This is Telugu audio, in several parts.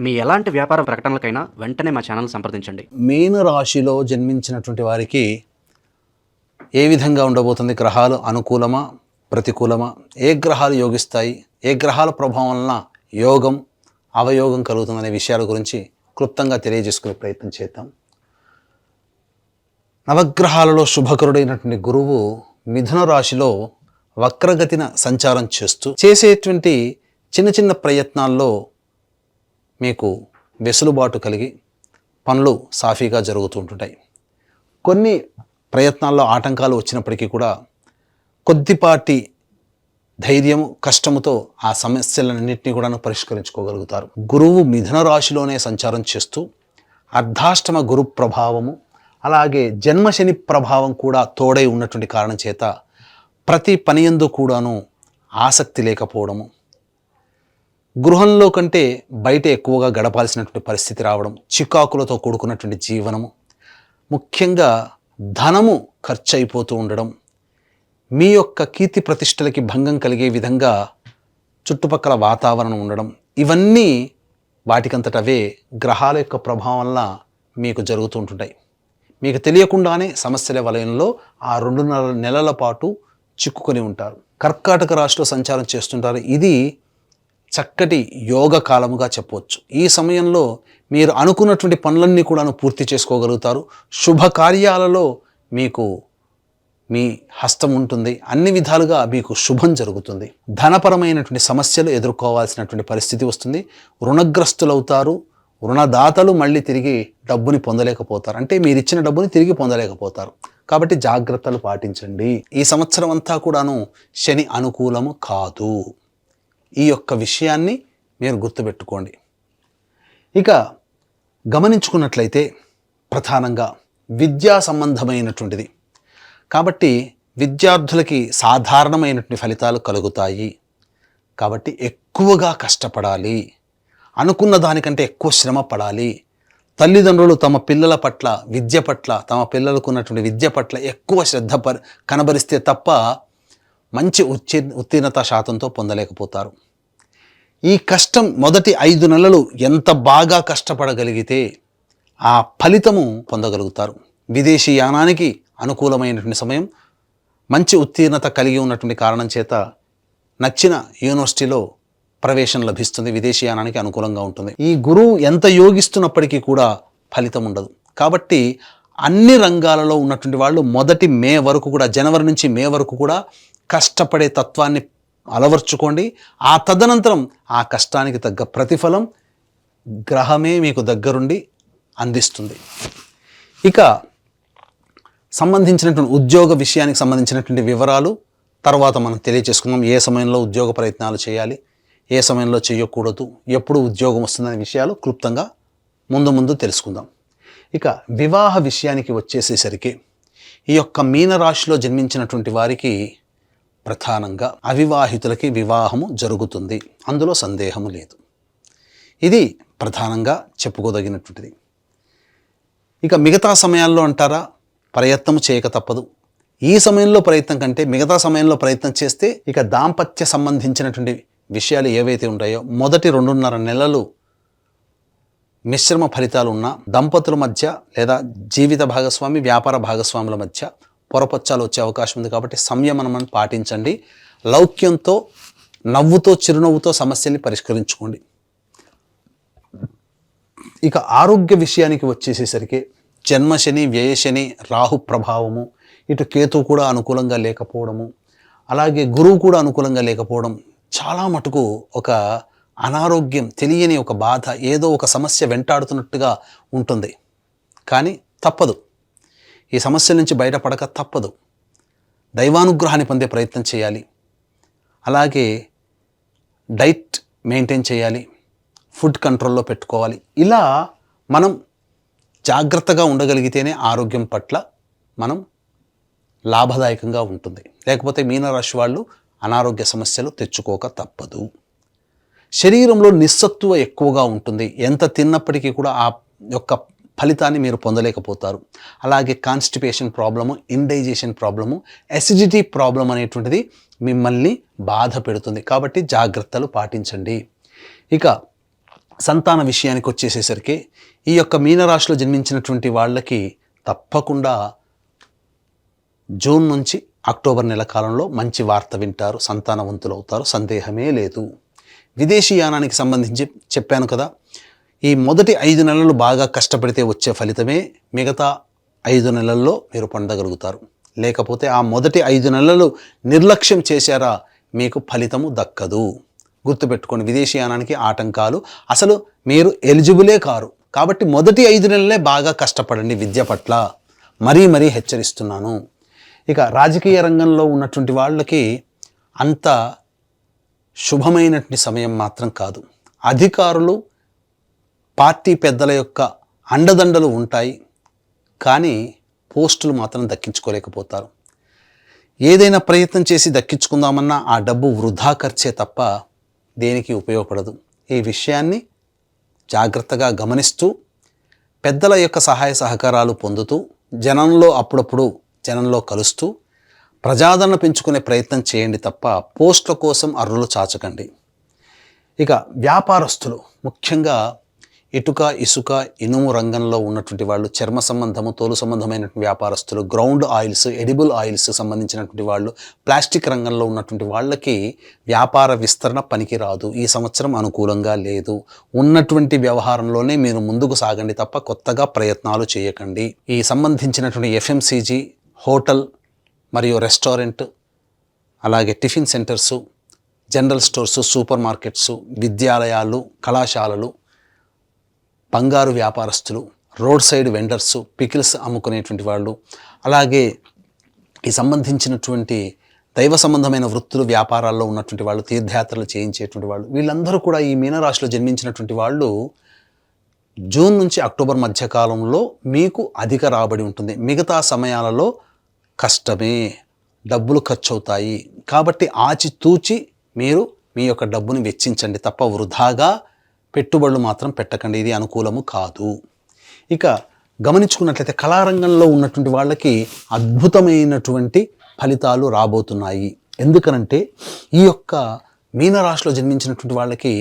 మీ ఎలాంటి వ్యాపార ప్రకటనలకైనా వెంటనే మా ఛానల్ సంప్రదించండి. మీన రాశిలో జన్మించినటువంటి వారికి ఏ విధంగా ఉండబోతుంది? గ్రహాలు అనుకూలమా? ప్రతికూలమా? ఏ గ్రహాలు యోగిస్తాయి? ఏ గ్రహాల ప్రభావం వలన యోగం అవయోగం కలుగుతుందనే విషయాల గురించి క్లుప్తంగా తెలియజేసుకునే ప్రయత్నం చేద్దాం. నవగ్రహాలలో శుభకరుడైనటువంటి గురువు మిథున రాశిలో వక్రగతిన సంచారం చేస్తూ చేసేటువంటి చిన్న చిన్న ప్రయత్నాల్లో మీకు వెసులుబాటు కలిగి పనులు సాఫీగా జరుగుతూ ఉంటుంటాయి. కొన్ని ప్రయత్నాల్లో ఆటంకాలు వచ్చినప్పటికీ కూడా కొద్దిపాటి ధైర్యము కష్టముతో ఆ సమస్యలన్నింటినీ కూడా పరిష్కరించుకోగలుగుతారు. గురువు మిథున రాశిలోనే సంచారం చేస్తూ అర్ధాష్టమ గురు ప్రభావము అలాగే జన్మశని ప్రభావం కూడా తోడై ఉన్నటువంటి కారణం చేత ప్రతి పనియందు కూడాను ఆసక్తి లేకపోవడము గృహంలో కంటే బయట ఎక్కువగా గడపాల్సినటువంటి పరిస్థితి రావడం చికాకులతో కూడుకున్నటువంటి జీవనము ముఖ్యంగా ధనము ఖర్చు అయిపోతూ ఉండడం మీ యొక్క కీర్తి ప్రతిష్టలకి భంగం కలిగే విధంగా చుట్టుపక్కల వాతావరణం ఉండడం ఇవన్నీ వాటికంతటవే గ్రహాల యొక్క ప్రభావం వల్ల మీకు జరుగుతూ ఉంటుంటాయి. మీకు తెలియకుండానే సమస్యల వలయంలో ఆ రెండు నెలల పాటు చిక్కుకొని ఉంటారు. కర్కాటక రాశిలో సంచారం చేస్తుంటారు. ఇది చక్కటి యోగ కాలముగా చెప్పవచ్చు. ఈ సమయంలో మీరు అనుకున్నటువంటి పనులన్నీ కూడాను పూర్తి చేసుకోగలుగుతారు. శుభకార్యాలలో మీకు మీ హస్తం ఉంటుంది. అన్ని విధాలుగా మీకు శుభం జరుగుతుంది. ధనపరమైనటువంటి సమస్యలు ఎదుర్కోవాల్సినటువంటి పరిస్థితి వస్తుంది. రుణగ్రస్తులవుతారు. రుణదాతలు మళ్ళీ తిరిగి డబ్బుని పొందలేకపోతారు. అంటే మీరు ఇచ్చిన డబ్బుని తిరిగి పొందలేకపోతారు. కాబట్టి జాగ్రత్తలు పాటించండి. ఈ సంవత్సరం అంతా కూడాను శని అనుకూలము కాదు. ఈ యొక్క విషయాన్ని మీరు గుర్తుపెట్టుకోండి. ఇక గమనించుకున్నట్లయితే ప్రధానంగా విద్యా సంబంధమైనటువంటిది. కాబట్టి విద్యార్థులకి సాధారణమైనటువంటి ఫలితాలు కలుగుతాయి. కాబట్టి ఎక్కువగా కష్టపడాలి. అనుకున్న దానికంటే ఎక్కువ శ్రమ పడాలి. తల్లిదండ్రులు తమ పిల్లల పట్ల విద్య పట్ల తమ పిల్లలకు ఉన్నటువంటి విద్య పట్ల ఎక్కువ శ్రద్ధ ప కనబరిస్తే తప్ప మంచి ఉత్తీ ఉత్తీర్ణత శాతంతో పొందలేకపోతారు. ఈ కష్టం మొదటి ఐదు నెలలు ఎంత బాగా కష్టపడగలిగితే ఆ ఫలితము పొందగలుగుతారు. విదేశీ యానానికి అనుకూలమైనటువంటి సమయం మంచి ఉత్తీర్ణత కలిగి ఉన్నటువంటి కారణం చేత నచ్చిన యూనివర్సిటీలో ప్రవేశం లభిస్తుంది విదేశీయానానికి అనుకూలంగా ఉంటుంది. ఈ గురువు ఎంత యోగిస్తున్నప్పటికీ కూడా ఫలితం ఉండదు. కాబట్టి అన్ని రంగాలలో ఉన్నటువంటి వాళ్ళు మొదటి మే వరకు కూడా జనవరి నుంచి మే వరకు కూడా కష్టపడే తత్వాన్ని అలవర్చుకోండి. ఆ తదనంతరం ఆ కష్టానికి తగ్గ ప్రతిఫలం గ్రహమే మీకు దగ్గరుండి అందిస్తుంది. ఇక సంబంధించినటువంటి ఉద్యోగ విషయానికి సంబంధించినటువంటి వివరాలు తర్వాత మనం తెలియచేసుకుందాం. ఏ సమయంలో ఉద్యోగ ప్రయత్నాలు చేయాలి? ఏ సమయంలో చేయకూడదు? ఎప్పుడు ఉద్యోగం వస్తుందనే విషయాలు క్లుప్తంగా ముందు ముందు తెలుసుకుందాం. ఇక వివాహ విషయానికి వచ్చేసేసరికి ఈ యొక్క మీనరాశిలో జన్మించినటువంటి వారికి ప్రధానంగా అవివాహితులకి వివాహము జరుగుతుంది. అందులో సందేహము లేదు. ఇది ప్రధానంగా చెప్పుకోదగినటువంటిది. ఇక మిగతా సమయాల్లో అంటారా? ప్రయత్నం చేయక తప్పదు. ఈ సమయంలో ప్రయత్నం కంటే మిగతా సమయంలో ప్రయత్నం చేస్తే ఇక దాంపత్య సంబంధించినటువంటి విషయాలు ఏవైతే ఉంటాయో మొదటి రెండున్నర నెలలు మిశ్రమ ఫలితాలు ఉన్న దంపతుల మధ్య లేదా జీవిత భాగస్వామి వ్యాపార భాగస్వాముల మధ్య పొరపచ్చాలు వచ్చే అవకాశం ఉంది కాబట్టి సంయమనం పాటించండి. లౌక్యంతో నవ్వుతో చిరునవ్వుతో సమస్యల్ని పరిష్కరించుకోండి. ఇక ఆరోగ్య విషయానికి వచ్చేసేసరికి జన్మశని వ్యయశని రాహు ప్రభావము ఇటు కేతు కూడా అనుకూలంగా లేకపోవడము అలాగే గురువు కూడా అనుకూలంగా లేకపోవడం చాలా మటుకు ఒక అనారోగ్యం తెలియని ఒక బాధ ఏదో ఒక సమస్య వెంటాడుతున్నట్టుగా ఉంటుంది. కానీ తప్పదు. ఈ సమస్య నుంచి బయటపడక తప్పదు. దైవానుగ్రహాన్ని పొందే ప్రయత్నం చేయాలి. అలాగే డైట్ మెయింటైన్ చేయాలి. ఫుడ్ కంట్రోల్లో పెట్టుకోవాలి. ఇలా మనం జాగ్రత్తగా ఉండగలిగితేనే ఆరోగ్యం పట్ల మనం లాభదాయకంగా ఉంటుంది. లేకపోతే మీనరాశి వాళ్ళు అనారోగ్య సమస్యలు తెచ్చుకోక తప్పదు. శరీరంలో నిస్సత్తువ ఎక్కువగా ఉంటుంది. ఎంత తిన్నప్పటికీ కూడా ఆ యొక్క ఫలితాన్ని మీరు పొందలేకపోతారు. అలాగే constipation problem indigestion problem acidity problem అనేటువంటిది మిమ్మల్ని బాధ పెడుతుంది. కాబట్టి జాగ్రత్తలు పాటించండి. ఇక సంతాన విషయానికి వచ్చేసేసరికి ఈ యొక్క మీనరాశిలో జన్మించినటువంటి వాళ్ళకి తప్పకుండా జూన్ నుంచి అక్టోబర్ నెల కాలంలో మంచి వార్త వింటారు సంతానవంతులు అవుతారు సందేహమే లేదు. విదేశీ యానానికి సంబంధించి చెప్పాను కదా ఈ మొదటి ఐదు నెలలు బాగా కష్టపడితే వచ్చే ఫలితమే మిగతా ఐదు నెలల్లో మీరు పొందగలుగుతారు లేకపోతే ఆ మొదటి ఐదు నెలలు నిర్లక్ష్యం చేశారా మీకు ఫలితము దక్కదు. గుర్తుపెట్టుకోండి విదేశీయానానికి ఆటంకాలు. అసలు మీరు ఎలిజిబులే కారు. కాబట్టి మొదటి ఐదు నెలలే బాగా కష్టపడండి విద్య పట్ల. మరీ మరీ హెచ్చరిస్తున్నాను. ఇక రాజకీయ రంగంలో ఉన్నటువంటి వాళ్ళకి అంత శుభమైనటువంటి సమయం మాత్రం కాదు. అధికారులు పార్టీ పెద్దల యొక్క అండదండలు ఉంటాయి కానీ పోస్టులు మాత్రం దక్కించుకోలేకపోతారు. ఏదైనా ప్రయత్నం చేసి దక్కించుకుందామన్నా ఆ డబ్బు వృధా ఖర్చే తప్ప దేనికి ఉపయోగపడదు. ఈ విషయాన్ని జాగ్రత్తగా గమనిస్తూ పెద్దల యొక్క సహాయ సహకారాలు పొందుతూ జనంలో అప్పుడప్పుడు జనంలో కలుస్తూ ప్రజాదరణ పెంచుకునే ప్రయత్నం చేయండి తప్ప పోస్టుల కోసం అర్రులు చాచకండి. ఇక వ్యాపారస్తులు ముఖ్యంగా ఇటుక ఇసుక ఇనుము రంగంలో ఉన్నటువంటి వాళ్ళు చర్మ సంబంధము తోలు సంబంధమైనటువంటి వ్యాపారస్తులు గ్రౌండ్ ఆయిల్స్ ఎడిబుల్ ఆయిల్స్ సంబంధించినటువంటి వాళ్ళు ప్లాస్టిక్ రంగంలో ఉన్నటువంటి వాళ్ళకి వ్యాపార విస్తరణ పనికిరాదు ఈ సంవత్సరం అనుకూలంగా లేదు. ఉన్నటువంటి వ్యవహారంలోనే మీరు ముందుకు సాగండి తప్ప కొత్తగా ప్రయత్నాలు చేయకండి. ఈ సంబంధించినటువంటి ఎఫ్ఎంసీజీ హోటల్ మరియు రెస్టారెంట్ అలాగే tiffin centres general stores super markets విద్యాలయాలు కళాశాలలు బంగారు వ్యాపారస్తులు రోడ్ సైడ్ వెండర్స్ పికిల్స్ అమ్ముకునేటువంటి వాళ్ళు అలాగే ఈ సంబంధించినటువంటి దైవ సంబంధమైన వృత్తులు వ్యాపారాల్లో ఉన్నటువంటి వాళ్ళు తీర్థయాత్రలు చేయించేటువంటి వాళ్ళు వీళ్ళందరూ కూడా ఈ మీనరాశిలో జన్మించినటువంటి వాళ్ళు జూన్ నుంచి అక్టోబర్ మధ్యకాలంలో మీకు అధిక రాబడి ఉంటుంది. మిగతా సమయాలలో కష్టమే డబ్బులు ఖర్చు అవుతాయి కాబట్టి ఆచితూచి మీరు మీ యొక్క డబ్బుని వెచ్చించండి తప్ప వృధాగా పెట్టుబడులు మాత్రం పెట్టకండి. ఇది అనుకూలము కాదు. ఇక గమనించుకున్నట్లయితే కళారంగంలో ఉన్నటువంటి వాళ్ళకి అద్భుతమైనటువంటి ఫలితాలు రాబోతున్నాయి. ఎందుకనంటే ఈ యొక్క మీనరాశిలో జన్మించినటువంటి వాళ్ళకి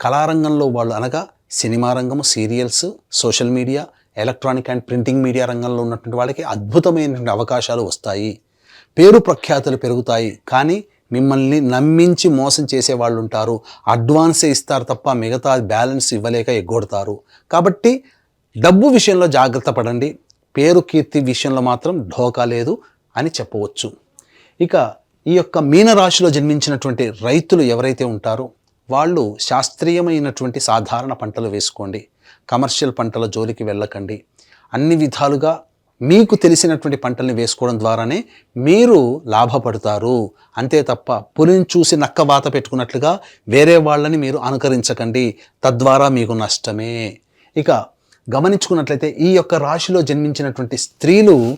కళారంగంలో వాళ్ళు అనగా సినిమా రంగము serials social media electronic and printing media రంగంలో ఉన్నటువంటి వాళ్ళకి అద్భుతమైనటువంటి అవకాశాలు వస్తాయి. పేరు ప్రఖ్యాతులు పెరుగుతాయి. కానీ మిమ్మల్ని నమ్మించి మోసం చేసే వాళ్ళు ఉంటారు అడ్వాన్సే ఇస్తారు తప్ప మిగతా బ్యాలెన్స్ ఇవ్వలేక ఎగ్గొడతారు. కాబట్టి డబ్బు విషయంలో జాగ్రత్త పడండి. పేరు కీర్తి విషయంలో మాత్రం ఢోకా లేదు అని చెప్పవచ్చు. ఇక ఈ యొక్క మీనరాశిలో జన్మించినటువంటి రైతులు ఎవరైతే ఉంటారో వాళ్ళు శాస్త్రీయమైనటువంటి సాధారణ పంటలు వేసుకోండి. కమర్షియల్ పంటల జోలికి వెళ్ళకండి. అన్ని విధాలుగా మీకు తెలిసినటువంటి పంటల్ని వేసుకోవడం ద్వారానే మీరు లాభపడతారు. అంతే తప్ప పులిని చూసి నక్క వాత పెట్టుకున్నట్లుగా వేరే వాళ్ళని మీరు అనుకరించకండి. తద్వారా మీకు నష్టమే. ఇక గమనించుకున్నట్లయితే ఈ యొక్క రాశిలో జన్మించినటువంటి స్త్రీలు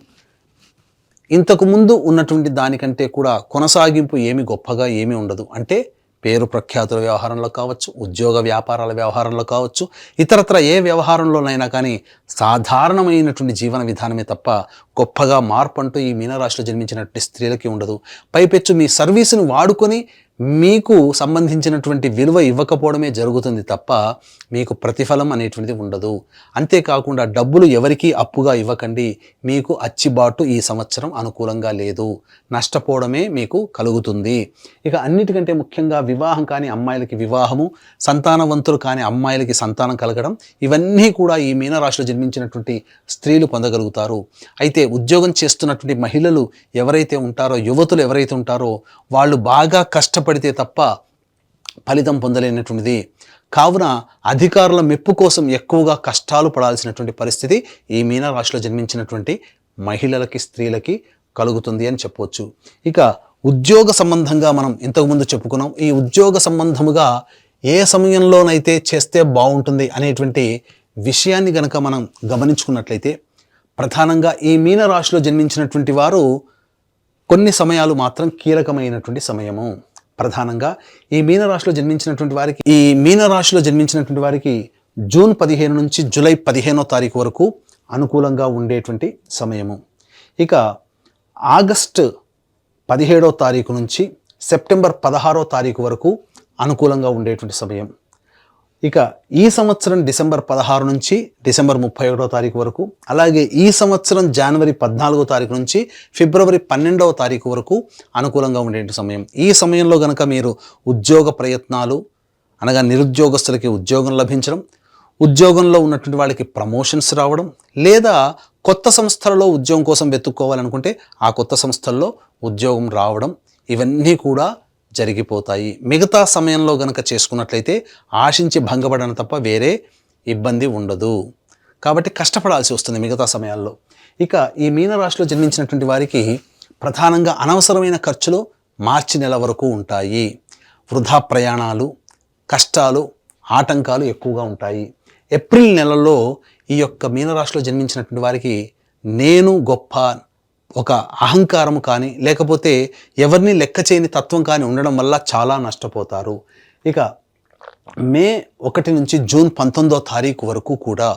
ఇంతకు ముందు ఉన్నటువంటి దానికంటే కూడా కొనసాగింపు ఏమి గొప్పగా ఏమీ ఉండదు. అంటే పేరు ప్రఖ్యాతుల వ్యవహారంలో కావచ్చు ఉద్యోగ వ్యాపారాల వ్యవహారంలో కావచ్చు ఇతరత్ర ఏ వ్యవహారంలోనైనా కానీ సాధారణమైనటువంటి జీవన విధానమే తప్ప గొప్పగా మార్పు అంటూ ఈ మీనరాశిలో జన్మించినటువంటి స్త్రీలకి ఉండదు. పైపెచ్చు మీ సర్వీసును వాడుకొని మీకు సంబంధించినటువంటి విలువ ఇవ్వకపోవడమే జరుగుతుంది తప్ప మీకు ప్రతిఫలం అనేటువంటిది ఉండదు. అంతేకాకుండా డబ్బులు ఎవరికీ అప్పుగా ఇవ్వకండి. మీకు అచ్చిబాటు ఈ సంవత్సరం అనుకూలంగా లేదు. నష్టపోవడమే మీకు కలుగుతుంది. ఇక అన్నిటికంటే ముఖ్యంగా వివాహం కాని అమ్మాయిలకి వివాహము సంతానవంతులు కాని అమ్మాయిలకి సంతానం కలగడం ఇవన్నీ కూడా ఈ మీనరాశిలో జన్మించినటువంటి స్త్రీలు పొందగలుగుతారు. అయితే ఉద్యోగం చేస్తున్నటువంటి మహిళలు ఎవరైతే ఉంటారో యువతులు ఎవరైతే ఉంటారో వాళ్ళు బాగా కష్టపడితే తప్ప ఫలితం పొందలేనటువంటిది. కావున అధికారుల మెప్పు కోసం ఎక్కువగా కష్టాలు పడాల్సినటువంటి పరిస్థితి ఈ మీనరాశిలో జన్మించినటువంటి మహిళలకి స్త్రీలకి కలుగుతుంది అని చెప్పవచ్చు ఇక ఉద్యోగ సంబంధంగా మనం ఇంతకుముందు చెప్పుకున్నాం. ఈ ఉద్యోగ సంబంధముగా ఏ సమయంలోనైతే చేస్తే బాగుంటుంది అనేటువంటి విషయాన్ని గనక మనం గమనించుకున్నట్లయితే ప్రధానంగా ఈ మీనరాశిలో జన్మించినటువంటి వారు కొన్ని సమయాలు మాత్రం కీలకమైనటువంటి సమయము. ప్రధానంగా ఈ మీనరాశిలో జన్మించినటువంటి వారికి ఈ మీనరాశిలో జన్మించినటువంటి వారికి జూన్ పదిహేను నుంచి జూలై పదిహేనో తారీఖు వరకు అనుకూలంగా ఉండేటువంటి సమయము. ఇక ఆగస్టు పదిహేడో తారీఖు నుంచి సెప్టెంబర్ పదహారో తారీఖు వరకు అనుకూలంగా ఉండేటువంటి సమయం. ఇక ఈ సంవత్సరం డిసెంబర్ పదహారు నుంచి డిసెంబర్ ముప్పై ఒకటో తారీఖు వరకు అలాగే ఈ సంవత్సరం జనవరి పద్నాలుగో తారీఖు నుంచి ఫిబ్రవరి పన్నెండవ తారీఖు వరకు అనుకూలంగా ఉండే సమయం. ఈ సమయంలో కనుక మీరు ఉద్యోగ ప్రయత్నాలు అనగా నిరుద్యోగస్తులకి ఉద్యోగం లభించడం ఉద్యోగంలో ఉన్నటువంటి వాళ్ళకి ప్రమోషన్స్ రావడం లేదా కొత్త సంస్థలలో ఉద్యోగం కోసం వెతుక్కోవాలనుకుంటే ఆ కొత్త సంస్థల్లో ఉద్యోగం రావడం ఇవన్నీ కూడా జరిగిపోతాయి. మిగతా సమయంలో గనక చేసుకున్నట్లయితే ఆశించి భంగపడడం తప్ప వేరే ఇబ్బంది ఉండదు. కాబట్టి కష్టపడాల్సి వస్తుంది మిగతా సమయాల్లో. ఇక ఈ మీనరాశిలో జన్మించినటువంటి వారికి ప్రధానంగా అనవసరమైన ఖర్చులు మార్చి నెల వరకు ఉంటాయి. వృధా ప్రయాణాలు కష్టాలు ఆటంకాలు ఎక్కువగా ఉంటాయి. ఏప్రిల్ నెలలో ఈ యొక్క మీనరాశిలో జన్మించినటువంటి వారికి నేను గొప్ప ఒక అహంకారం కానీ లేకపోతే ఎవరిని లెక్క చేయని తత్వం కానీ ఉండడం వల్ల చాలా నష్టపోతారు. ఇక మే ఒకటి నుంచి జూన్ పంతొమ్మిదో తారీఖు వరకు కూడా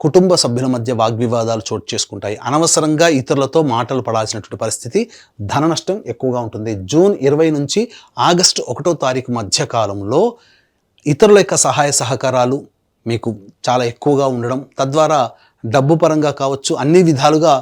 కుటుంబ సభ్యుల మధ్య వాగ్వివాదాలు చోటు చేసుకుంటాయి. అనవసరంగా ఇతరులతో మాటలు పడాల్సినటువంటి పరిస్థితి ధన నష్టం ఎక్కువగా ఉంటుంది. జూన్ ఇరవై నుంచి ఆగస్టు ఒకటో తారీఖు మధ్య కాలంలో ఇతరుల యొక్క సహాయ సహకారాలు మీకు చాలా ఎక్కువగా ఉండడం తద్వారా డబ్బు పరంగా కావచ్చు అన్ని విధాలుగా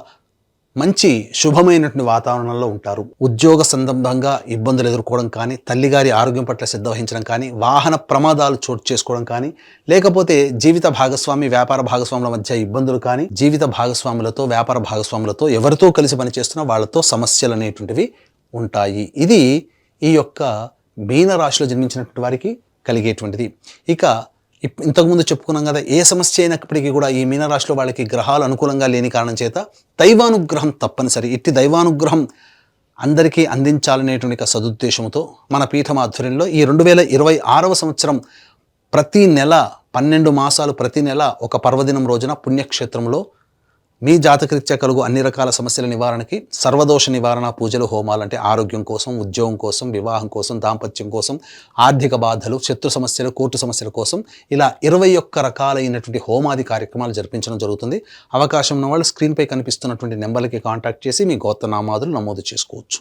మంచి శుభమైనటువంటి వాతావరణంలో ఉంటారు. ఉద్యోగ సందర్భంగా ఇబ్బందులు ఎదుర్కోవడం కానీ తల్లిగారి ఆరోగ్యం పట్ల శ్రద్ధ వహించడం కానీ వాహన ప్రమాదాలు చోటు చేసుకోవడం కానీ లేకపోతే జీవిత భాగస్వామి వ్యాపార భాగస్వాముల మధ్య ఇబ్బందులు కానీ జీవిత భాగస్వాములతో వ్యాపార భాగస్వాములతో ఎవరితో కలిసి పనిచేస్తున్నా వాళ్ళతో సమస్యలు అనేటువంటివి ఉంటాయి. ఇది ఈ యొక్క మీనరాశిలో జన్మించినటువంటి వారికి కలిగేటువంటిది. ఇక ఇంతకుముందు చెప్పుకున్నాం కదా ఏ సమస్య అయినప్పటికీ కూడా ఈ మీనరాశిలో వాళ్ళకి గ్రహాలు అనుకూలంగా లేని కారణం చేత దైవానుగ్రహం తప్పనిసరి. ఇట్టి దైవానుగ్రహం అందరికీ అందించాలనేటువంటి సదుద్దేశంతో మన పీఠం ఆధ్వర్యంలో ఈ రెండు వేల ఇరవై ఆరవ సంవత్సరం ప్రతి నెల పన్నెండు మాసాలు ప్రతి నెల ఒక పర్వదినం రోజున పుణ్యక్షేత్రంలో మీ జాతకరీత్యా కలుగు అన్ని రకాల సమస్యల నివారణకి సర్వదోష నివారణ పూజలు హోమాలు అంటే ఆరోగ్యం కోసం ఉద్యోగం కోసం వివాహం కోసం దాంపత్యం కోసం ఆర్థిక బాధలు శత్రు సమస్యలు కోర్టు సమస్యల కోసం ఇలా ఇరవై ఒక్క రకాలైనటువంటి హోమాది కార్యక్రమాలు జరిపించడం జరుగుతుంది. అవకాశం ఉన్న వాళ్ళు స్క్రీన్పై కనిపిస్తున్నటువంటి నెంబర్లకి కాంటాక్ట్ చేసి మీ గోత్రనామాదులు నమోదు చేసుకోవచ్చు.